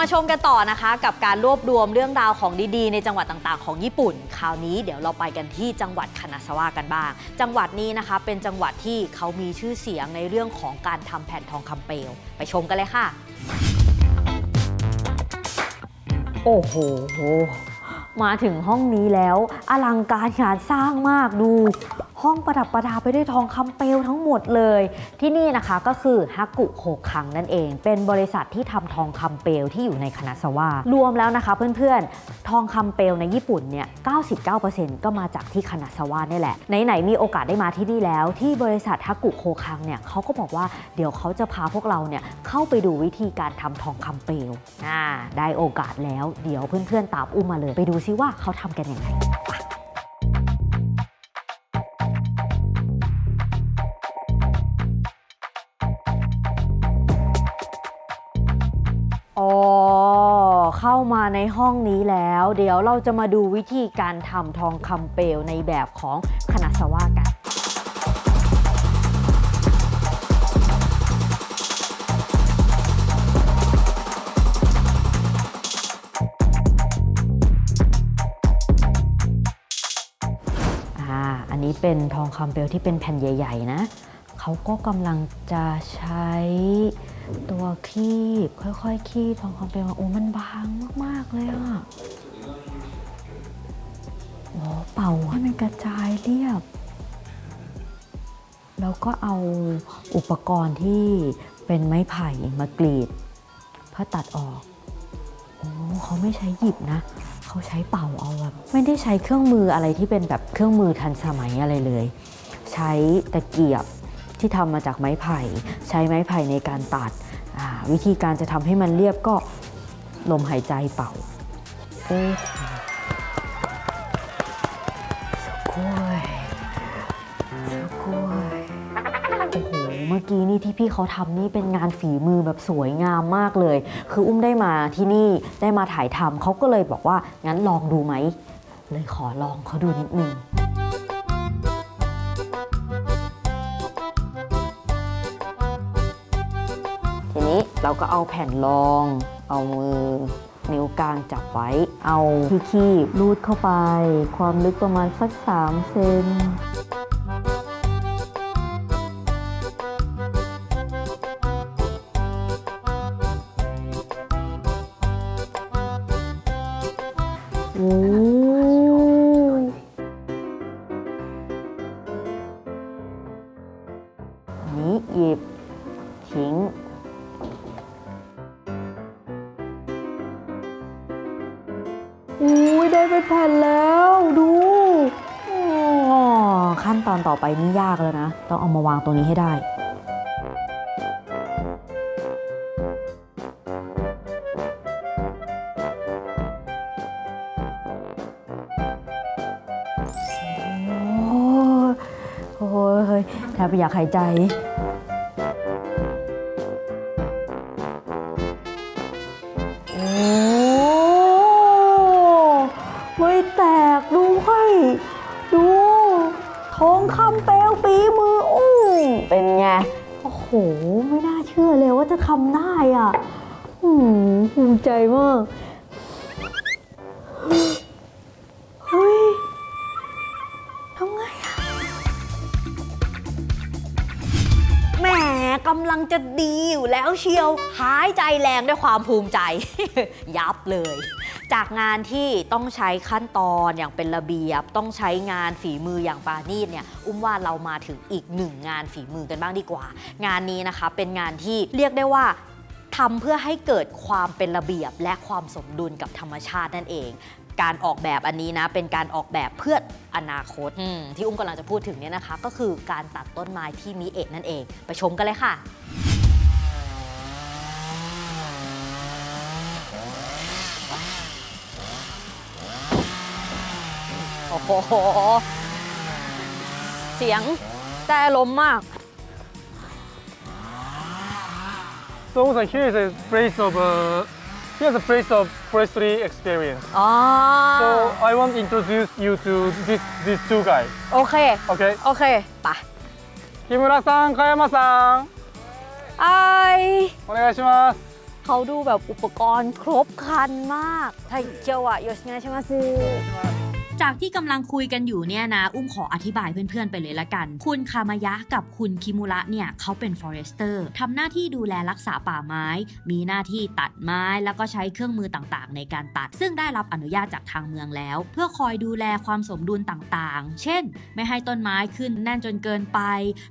มาชมกันต่อนะคะ กับการรวบรวมเรื่องราวของดีๆ ในจังหวัดต่างๆ ของญี่ปุ่น คราวนี้เดี๋ยวเราไปกันที่จังหวัดคานาซาวะกันบ้าง จังหวัดนี้นะคะเป็นจังหวัดที่เขามีชื่อเสียงในเรื่องของการทำแผ่นทองคำเปลว ไปชมกันเลยค่ะ โอ้โห มาถึงห้องนี้แล้ว อลังการงานสร้างมากดู ห้องประดับประดาไปด้วยทองคำเปลวทั้งหมดเลย ที่นี่นะคะก็คือฮักกุโคคังนั่นเอง เป็นบริษัทที่ทำทองคำเปลวที่อยู่ในคณะสวารวมแล้วนะคะเพื่อนๆ ทองคำเปลวในญี่ปุ่นเนี่ย 99%ก็มาจากที่คณะสวานี่แหละ ไหนๆมีโอกาสได้มาที่นี่แล้ว ที่บริษัทฮักกุโคคังเนี่ยเขาก็บอกว่าเดี๋ยวเขาจะพาพวกเราเนี่ยเข้าไปดูวิธีการทำทองคำเปลวอ่าได้โอกาสแล้ว เดี๋ยวเพื่อนๆตามอุ้มมาเลย ไปดูซิว่าเขาทำกันยังไง เข้ามาในห้องนี้แล้ว เดี๋ยวเราจะมาดูวิธีการทำทองคำเปลวในแบบของคณะสวากันอ่าอันนี้เป็นทองคำเปลวที่เป็นแผ่นใหญ่ ๆ นะ เขาก็กำลังจะใช้ตัวคีบค่อยๆคีบทองคำเปลวมาโอ้มันบางมากๆเลยอะโอ้เป่าให้มันกระจายเรียบ แล้วก็เอาอุปกรณ์ที่เป็นไม้ไผ่มากรีดเพื่อตัดออกโอ้เขาไม่ใช้หยิบนะ เขาใช้เป่าเอาแบบไม่ได้ใช้เครื่องมืออะไรที่เป็นแบบเครื่องมือทันสมัยอะไรเลย ใช้ตะเกียบ ที่ทำมาจากไม้ไผ่ ใช้ไม้ไผ่ในการตัด วิธีการจะทำให้มันเรียบก็ลมหายใจเป่าโอ้โหสกวยสกวยโอ้โหเมื่อกี้นี่ที่พี่เขาทำนี่เป็นงานฝีมือแบบสวยงามมากเลย คืออุ้มได้มาที่นี่ได้มาถ่ายทำเขาก็เลยบอกว่างั้นลองดูไหม เลยขอลองเขาดูนิดนึง เราก็เอาแผ่นรอง เอามือ นิ้วกลางจับไว้ เอาที่คีบรูดเข้าไป ความลึกประมาณสัก 3 เซนโอ้อันนี้หยิบทิ้ง นี่ยากแล้วนะ ต้องเอามาวางตรงนี้ให้ได้ โอ้ยโอ้ยแทบอยากหายใจ โอ้ โอ้โห ไม่น่าเชื่อเลยว่าจะทำได้อะอืมภูมิใจมาก เฮ้ยทำไงอะแหมกำลังจะดีอยู่แล้วเชียว หายใจแรงด้วยความภูมิใจ ยับเลย จากงานที่ต้องใช้ขั้นตอนอย่างเป็นระเบียบ ต้องใช้งานฝีมืออย่างปราณีตเนี่ยอุ้มว่าเรามาถึงอีกหนึ่งงานฝีมือกันบ้างดีกว่า งานนี้นะคะเป็นงานที่เรียกได้ว่าทำเพื่อให้เกิดความเป็นระเบียบและความสมดุลกับธรรมชาตินั่นเอง การออกแบบอันนี้นะ เป็นการออกแบบเพื่ออนาคต ที่อุ้มกำลังจะพูดถึงเนี่ยนะคะ ก็คือการตัดต้นไม้ที่มีเอกนั่นเอง ไปชมกันเลยค่ะ โอ้โห เสียงแต่ลมมาก So also here is a place of uh, here's a place of forestry experience. อ๋อ So I want to introduce you to this these two guys. โอเค Okay, โอเคไป 木村さん、加山さん、ไอ お願いします。 เขาดูแบบอุปกรณ์ครบครันมากไทยเจียวอะโยชิเนะใช่ไหมซู จากที่กำลังคุยกันอยู่เนี่ยนะ อุ้มขออธิบายเพื่อนๆไปเลยละกัน คุณคามายะกับคุณคิมุระเนี่ยเขาเป็น forester ทำหน้าที่ดูแลรักษาป่าไม้ มีหน้าที่ตัดไม้แล้วก็ใช้เครื่องมือต่างๆ ในการตัด ซึ่งได้รับอนุญาตจากทางเมืองแล้ว เพื่อคอยดูแลความสมดุลต่างๆ เช่น ไม่ให้ต้นไม้ขึ้นแน่นจนเกินไป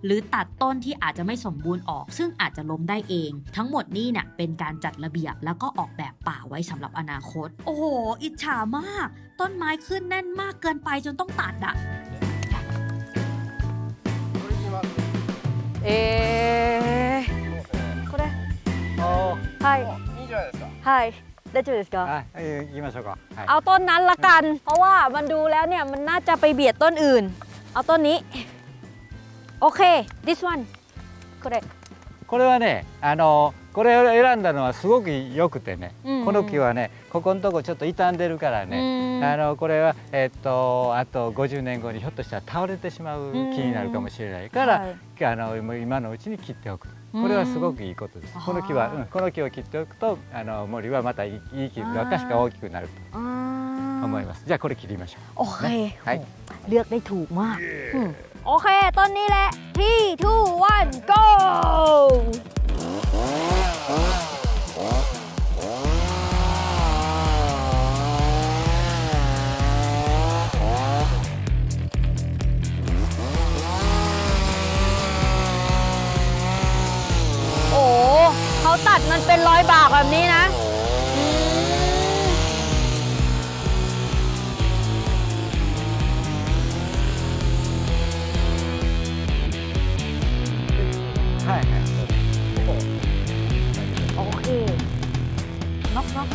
หรือตัดต้นที่อาจจะไม่สมบูรณ์ออก ซึ่งอาจจะล้มได้เอง ทั้งหมดนี่เนี่ยเป็นการจัดระเบียบแล้วก็ออกแบบป่าไว้สำหรับอนาคต โอ้โห อิจฉามาก ต้นไม้ขึ้นแน่นมากเกินไปจนต้องตัดอะ เอ๊ะこれはいいいじゃないですか。はい大丈夫ですかはい、えー行きましょうか。はい。 เอาต้นนั้นละกัน เพราะว่ามันดูแล้วเนี่ยมันน่าจะไปเบียดต้นอื่น เอาต้นนี้ โอเค this one これこれはね、あのこれを選んだのはすごく良くてね、うんうんこの木はね、ここのとこちょっと傷んでるからうね。 んあのこれはえっとあと50年後にひょっとしたら倒れてしまう木になるかもしれないから、はいあのもう今のうちに切っておく。これはすごくいいことです。この木は、あーうん、この木を切っておくとあの森はまたいいいい木若しが大きくなるとอ่า 思います。じゃあこれ切りましょโอเค はい เลือกได้ถูกมากอืมโอเค ต้นนี้แหละ ที่ทูวัน go แบบนี้นะอืม う。はいはい。そうです โอเคน็อกน็อก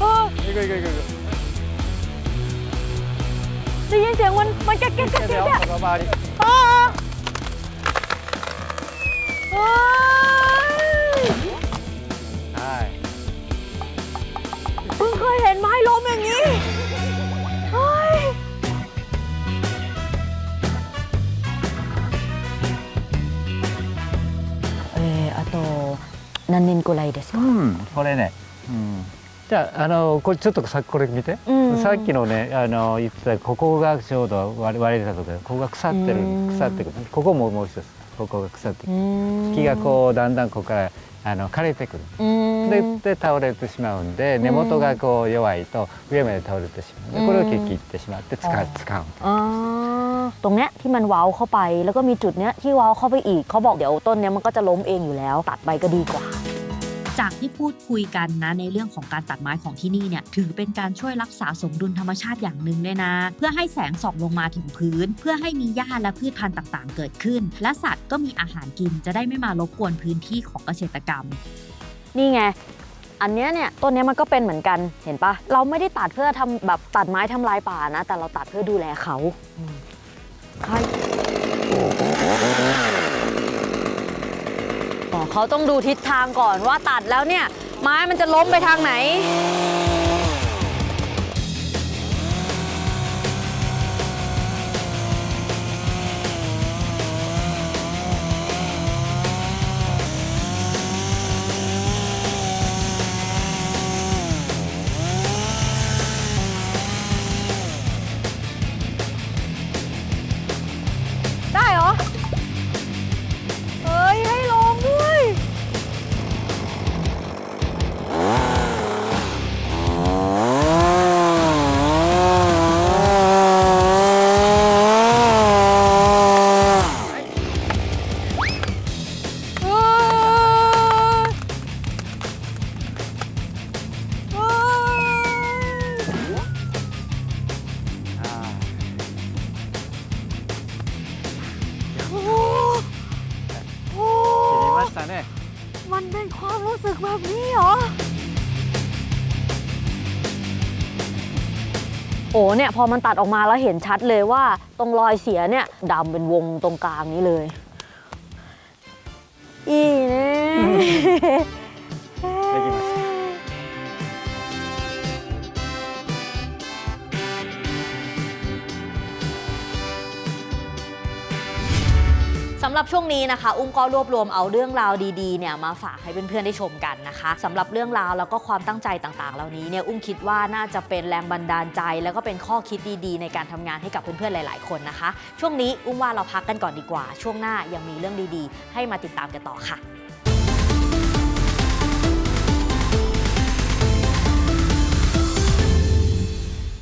เออ 行く行く行く行く。 ได้ยินเสียงมันมันแก๊กแก๊กแก๊ก 手で แก๊ よ กอะ この周り。 อ๋อ เฮ้ย はい。 เพิ่งเคยเห็นไม้ล้มอย่างนี้เฮ้ยเออあと何年くらいですかうん、これね、うん、じゃああのこれちょっとさっきこれ見て、うんさっきのねあの言ってたここがちょうど割割れたところここが腐ってるうん腐ってくるここももう一つ ここが腐ってくる木木がこうだんだんここからあの枯れてくるうんでで倒れてしまうんで根元がこう弱いと上まで倒れてしまうでこれを切切ってしまって使あう使う อ่าตรงเนี้ยที่มันเว้าเข้าไป แล้วก็มีจุดเนี้ยที่เว้าเข้าไปอีกเขาบอกเดี๋ยวต้นเนี้ยมันก็จะล้มเองอยู่แล้ว ตัดไปก็ดีกว่า จากที่พูดคุยกันนะในเรื่องของการตัดไม้ของที่นี่เนี่ยถือเป็นการช่วยรักษาสมดุลธรรมชาติอย่างหนึ่งเลยนะ เพื่อให้แสงส่องลงมาถึงพื้น เพื่อให้มีหญ้าและพืชพันธุ์ต่างๆ เกิดขึ้น และสัตว์ก็มีอาหารกินจะได้ไม่มารบกวนพื้นที่ของเกษตรกรรม นี่ไงอันเนี้ยเนี่ยต้นเนี้ยมันก็เป็นเหมือนกันเห็นปะเราไม่ได้ตัดเพื่อทำแบบตัดไม้ทำลายป่านะ แต่เราตัดเพื่อดูแลเขาใช่อ๋อ เขาต้องดูทิศทางก่อนว่าตัดแล้วเนี่ย ไม้มันจะล้มไปทางไหน แบบนี้เหรอ โอ้เนี่ยพอมันตัดออกมาแล้วเห็นชัดเลยว่า ตรงรอยเสียเนี่ยดำเป็นวงตรงกลางนี้เลย อีเนี่ย สำหรับช่วงนี้นะคะ อุ้มก็รวบรวมเอาเรื่องราวดีๆเนี่ยมาฝากให้เพื่อนๆได้ชมกันนะคะสำหรับเรื่องราวแล้วก็ความตั้งใจต่างๆ เหล่านี้เนี่ยอุ้มคิดว่าน่าจะเป็นแรงบันดาลใจ แล้วก็เป็นข้อคิดดีๆ ในการทำงานให้กับเพื่อนๆหลาย ๆ คนนะคะ ช่วงนี้อุ้มว่าเราพักกันก่อนดีกว่า ช่วงหน้ายังมีเรื่องดีๆ ให้มาติดตามกันต่อค่ะ